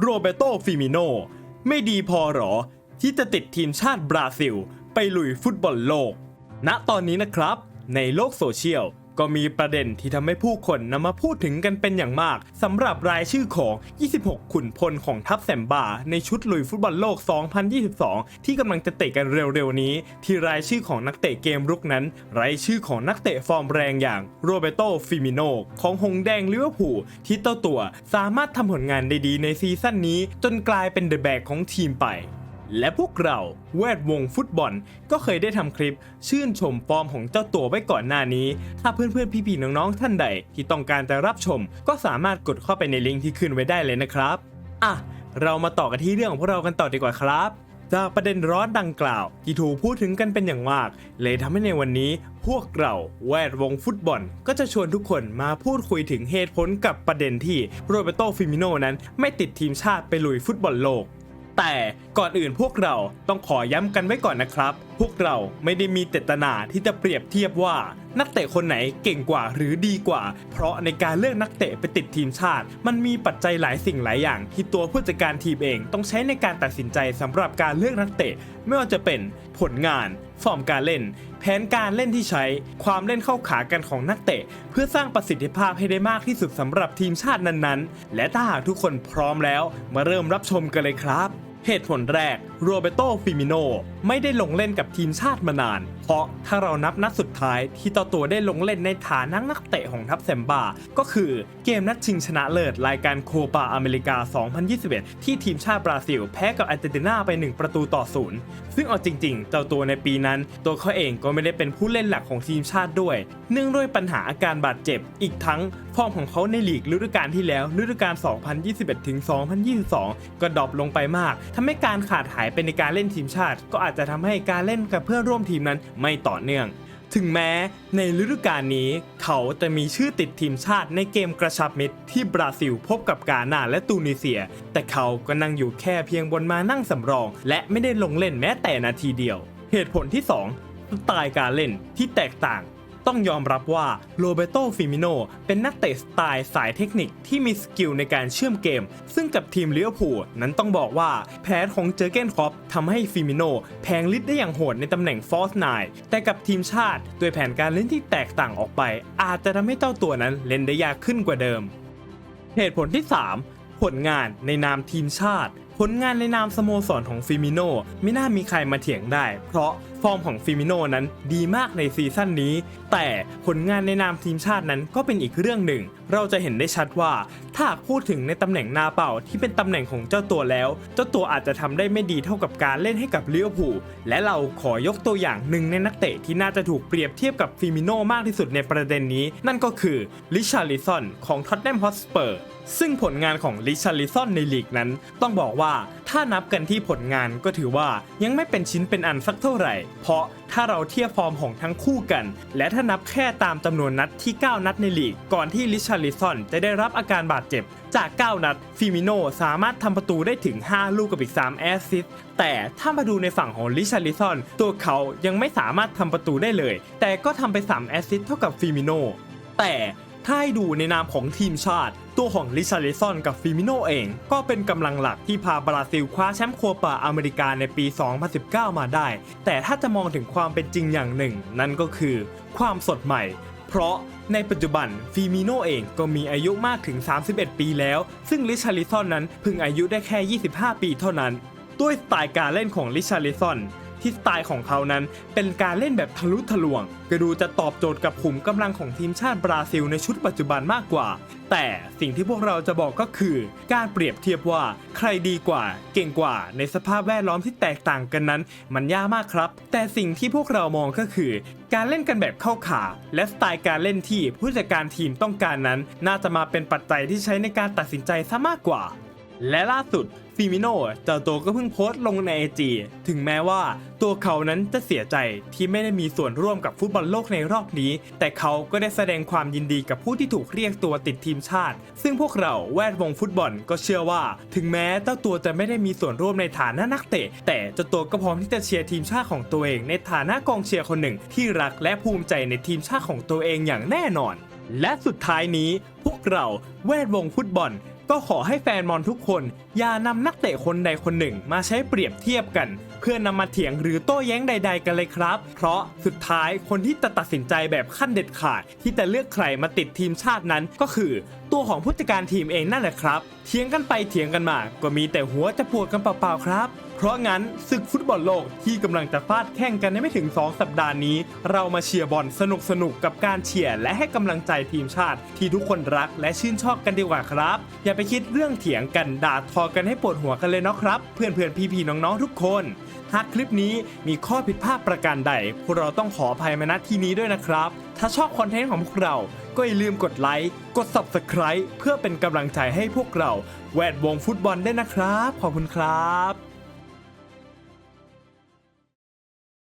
โรเบโตฟิมิโนไม่ดีพอหรอ ที่จะติดทีมชาติบราซิล ไปลุยฟุตบอลโลก ณตอนนี้นะครับ ในโลกโซเชียล ก็มีประเด็นที่ทำให้ผู้คนนำมาพูดถึงกันเป็นอย่างมากสำหรับรายชื่อของ 26 ขุนพลของทัพแซมบา ในชุดลุยฟุตบอลโลก 2022 ที่กำลังจะเตะกันเร็วๆนี้ ที่รายชื่อของนักเตะเกมรุกนั้น รายชื่อของนักเตะฟอร์มแรงอย่างโรเบโตฟิมิโนของหงแดงลิเวอร์พูลที่เต้าตัวสามารถทำผลงานได้ดีในซีซั่นนี้ จนกลายเป็นเดอะแบกของทีมไป และพวกเราแวดวงฟุตบอล ก็เคยได้ทำคลิป ชื่นชมฟอร์มของเจ้าตัวไว้ก่อนหน้านี้ ถ้าเพื่อนๆ พี่ๆ น้องๆ ท่านใด ที่ต้องการจะรับชม ก็สามารถกดเข้าไปในลิงก์ที่ขึ้นไว้ได้เลยนะครับ อะ เรามาต่อกันที่เรื่องของพวกเรากันต่อดีกว่าครับจากประเด็นร้อนดังกล่าว ที่ถูกพูดถึงกันเป็นอย่างมาก เลยทำให้ในวันนี้ พวกเราแวดวงฟุตบอล ก็จะชวนทุกคนมาพูดคุยถึงเหตุผลกับประเด็นที่โรเบโตฟิมิโนนั้น ไม่ติดทีมชาติไปลุยฟุตบอลโลก แต่ก่อนอื่นพวกเราต้องขอย้ำกันไว้ก่อนนะครับพวกเราไม่ได้มีเจตนาที่จะเปรียบเทียบว่านักเตะคนไหนเก่งกว่าหรือดีกว่า เพราะในการเลือกนักเตะไปติดทีมชาติ มันมีปัจจัยหลายสิ่งหลายอย่าง ที่ตัวผู้จัดการทีมเองต้องใช้ในการตัดสินใจสำหรับการเลือกนักเตะ ไม่ว่าจะเป็นผลงาน ฟอร์มการเล่น แผนการเล่นที่ใช้ ความเล่นเข้าขากันของนักเตะ เพื่อสร้างประสิทธิภาพให้ได้มากที่สุดสำหรับทีมชาตินั้นๆ และถ้าหากทุกคนพร้อมแล้ว มาเริ่มรับชมกันเลยครับ เหตุผลแรกโรเบโตฟิมิโนไม่ได้ลงเล่นกับทีมชาติมานาน เพราะถ้าเรานับนัดสุดท้ายที่เจ้าตัวได้ลงเล่นในฐานะนักเตะของทัพแซมบา ก็คือเกมนัดชิงชนะเลิศรายการโคปาอเมริกา 2021 ที่ทีมชาติบราซิล แพ้กับอาร์เจนตินาไป 1 ประตูต่อศูนย์ซึ่งเอาจริงๆเจ้าตัวในปีนั้น ตัวเขาเองก็ไม่ได้เป็นผู้เล่นหลักของทีมชาติด้วย เนื่องด้วยปัญหาอาการบาดเจ็บ อีกทั้งฟอร์มของเขาในลีกฤดูกาลที่แล้วฤดูกาล 2021-2022 ก็ดรอปลงไปมากทำให้การขาดหายไปในการเล่นทีมชาติ ก็อาจจะทำให้การเล่นกับเพื่อนร่วมทีมนั้นไม่ต่อเนื่อง ถึงแม้ในฤดูกาลนี้ เขาจะมีชื่อติดทีมชาติในเกมกระชับมิตรที่บราซิลพบกับกานาและตูนิเซีย แต่เขาก็นั่งอยู่แค่เพียงบนมานั่งสำรอง และไม่ได้ลงเล่นแม้แต่นาทีเดียว เหตุผลที่ 2 สไตล์การเล่นที่แตกต่าง ต้องยอมรับว่าโรเบโตฟิมิโนเป็นนักเตะสไตล์สายเทคนิคที่มีสกิลในการเชื่อมเกม ซึ่งกับทีมลิเวอร์พูนั้นต้องบอกว่าแผนของเจอเกนคอปทำให้ฟิมิโนแพงลิดได้อย่างโหดในตำแหน่งฟอสไนแต่กับทีมชาติด้วยแผนการเล่นที่แตกต่างออกไป อาจจะทำให้เจ้าตัวนั้นเล่นได้ยากขึ้นกว่าเดิม เหตุผลที่ 3 ผลงานในนามทีมชาติผลงานในนามสโมสรของฟิมิโนไม่น่ามีใครมาเถียงได้ เพราะ ฟอร์มของฟิมิโนนั้นดีมากในซีซั่นนี้ แต่ผลงานในนามทีมชาตินั้นก็เป็นอีกเรื่องหนึ่ง เราจะเห็นได้ชัดว่า ถ้าพูดถึงในตำแหน่งหนาเป่าที่เป็นตำแหน่งของเจ้าตัวแล้ว เจ้าตัวอาจจะทำได้ไม่ดีเท่ากับการเล่นให้กับลิเวอร์พูลและเราขอยกตัวอย่างหนึ่งในนักเตะที่น่าจะถูกเปรียบเทียบกับฟิมิโนมากที่สุดในประเด็นนี้ นั่นก็คือลิชาริซอนของท็อตแนมฮอตสเปอร์ซึ่งผลงานของลิชาริซอนในลีกนั้น ต้องบอกว่าถ้านับกันที่ผลงานก็ถือว่ายังไม่เป็นชิ้นเป็นอันสักเท่าไหร่เพราะถ้าเราเทียบฟอร์มของทั้งคู่กัน และถ้านับแค่ตามจำนวนนัดที่ 9 นัดในลีก ก่อนที่ลิชาริซอนจะได้รับอาการบาดเจ็บ จาก 9 นัดฟิมิโนสามารถทำประตูได้ถึง 5 ลูกกับอีก 3 แอสซิสต์แต่ถ้ามาดูในฝั่งของลิชาริซอนตัวเขายังไม่สามารถทำประตูได้เลย แต่ก็ทำไป 3 แอสซิสต์เท่ากับฟิมิโนแต่ ถ้าให้ดูในนามของทีมชาติ ตัวของลิชาริซอนกับฟิมิโนเอง ก็เป็นกำลังหลักที่พาบราซิลคว้าแชมป์โคปาอเมริกาในปี 2019 มาได้ แต่ถ้าจะมองถึงความเป็นจริงอย่างหนึ่ง นั่นก็คือความสดใหม่ เพราะในปัจจุบันฟิมิโนเองก็มีอายุมากถึง 31 ปีแล้ว ซึ่งลิชาริซอนนั้นเพิ่งอายุได้แค่ 25 ปีเท่านั้น ด้วยสไตล์การเล่นของลิชาริซอน ที่สไตล์ของเขานั้น เป็นการเล่นแบบทะลุทะลวง ก็ดูจะตอบโจทย์กับขุมกำลังของทีมชาติบราซิลในชุดปัจจุบันมากกว่า แต่สิ่งที่พวกเราจะบอกก็คือ การเปรียบเทียบว่าใครดีกว่า เก่งกว่าในสภาพแวดล้อมที่แตกต่างกันนั้น มันยากมากครับ แต่สิ่งที่พวกเรามองก็คือ การเล่นกันแบบเข้าขา และสไตล์การเล่นที่ผู้จัดการทีมต้องการนั้น น่าจะมาเป็นปัจจัยที่ใช้ในการตัดสินใจซะมากกว่า และล่าสุด ฟิมิโน่เจ้าตัวก็เพิ่งโพสต์ลงในไอจีถึงแม้ว่าตัวเขานั้นจะเสียใจที่ไม่ได้มีส่วนร่วมกับฟุตบอลโลกในรอบนี้ แต่เขาก็ได้แสดงความยินดีกับผู้ที่ถูกเรียกตัวติดทีมชาติ ซึ่งพวกเราแวดวงฟุตบอลก็เชื่อว่า ถึงแม้เจ้าตัวจะไม่ได้มีส่วนร่วมในฐานะนักเตะ แต่เจ้าตัวก็พร้อมที่จะเชียร์ทีมชาติของตัวเอง ในฐานะกองเชียร์คนหนึ่งที่รักและภูมิใจในทีมชาติของตัวเองอย่างแน่นอน และสุดท้ายนี้พวกเราแวดวงฟุตบอล ก็ขอให้แฟนบอลทุกคน อย่านำนักเตะคนใดคนหนึ่งมาใช้เปรียบเทียบกัน เพื่อนำมาเถียงหรือโต้แย้งใด ๆ กันเลยครับ เพราะสุดท้ายคนที่จะตัดสินใจแบบขั้นเด็ดขาด ที่จะเลือกใครมาติดทีมชาตินั้น ก็คือ ตัวของผู้จัดการทีมเองนั่นแหละครับเถียงกันไปเถียงกันมา ก็มีแต่หัวจะปวดกันเปล่าๆครับ เพราะงั้นศึกฟุตบอลโลกที่กำลังจะฟาดแข่งกันในไม่ถึง 2 สัปดาห์นี้ เรามาเชียร์บอลสนุกๆกับการเชียร์และให้กำลังใจทีมชาติ ที่ทุกคนรักและชื่นชอบกันดีกว่าครับ อย่าไปคิดเรื่องเถียงกันด่าทอกันให้ปวดหัวกันเลยเนาะครับ เพื่อนๆพี่ๆน้องๆทุกคน หากคลิปนี้มีข้อผิดพลาดประการใด พวกเราต้องขออภัยมาณที่นี้ด้วยนะครับ ถ้าชอบคอนเทนต์ของพวกเราก็อย่าลืมกดไลค์ กด Subscribe เพื่อเป็นกำลังใจให้พวกเรา แวดวงฟุตบอลได้นะครับ ขอบคุณครับ